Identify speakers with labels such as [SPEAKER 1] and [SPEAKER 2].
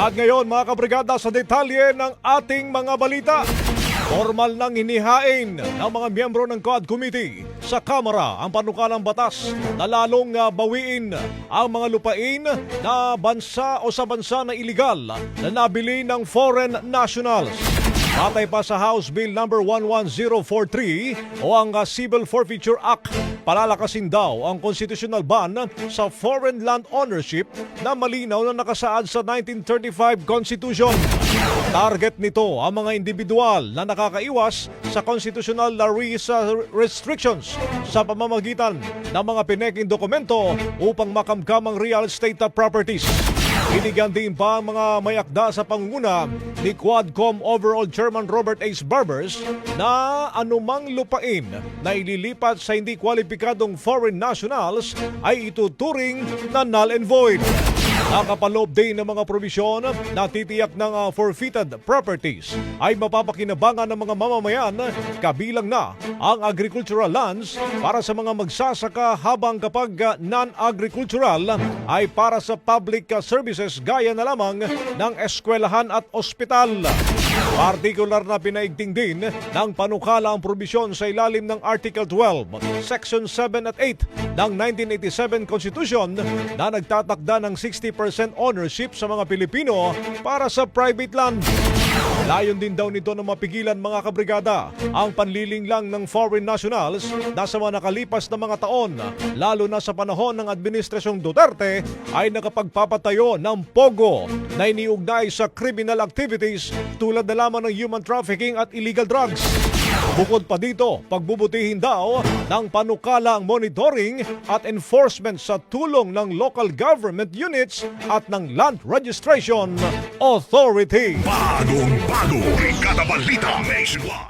[SPEAKER 1] At ngayon mga kabrigada sa detalye ng ating mga balita. Formal nang inihain ng mga miyembro ng COD Committee sa Kamara ang panukalang batas na lalong ah, bawiin ang mga lupain na bansa o sa bansa na iligal na nabili ng foreign nationals. Batay pa sa House Bill number 11043 o ang uh, Civil Forfeiture Act, palalakasin daw ang constitutional ban sa foreign land ownership na malinaw na nakasaad sa 1935 Constitution. Target nito ang mga individual na nakakaiwas sa constitutional na res- restrictions sa pamamagitan ng mga pineking dokumento upang makamkam ang real estate properties. Binigyan din pa ang mga mayakda sa pangunguna ni Quadcom Overall Chairman Robert H. Barbers na anumang lupain na ililipat sa hindi kwalipikadong foreign nationals ay ituturing na null and void. Nakapaloob din ng mga probisyon na titiyak ng uh, forfeited properties ay mapapakinabangan ng mga mamamayan kabilang na ang agricultural lands para sa mga magsasaka habang kapag uh, non-agricultural ay para sa public uh, services gaya na lamang ng eskwelahan at ospital. Partikular na pinaigting din ng panukala ang probisyon sa ilalim ng Article 12, Section 7 at 8 ng 1987 Constitution na nagtatakda ng 60% ownership sa mga Pilipino para sa private land. Layon din daw nito na mapigilan mga kabrigada ang panliling lang ng foreign nationals na sa mga nakalipas na mga taon, lalo na sa panahon ng Administrasyong Duterte, ay nakapagpapatayo ng POGO na iniugnay sa criminal activities tulad na lamang ng human trafficking at illegal drugs. Bukod pa dito, pagbubutihin daw ng panukala ang monitoring at enforcement sa tulong ng local government units at ng Land Registration Authority.
[SPEAKER 2] Bagong bago, Brigada Balita Nationwide.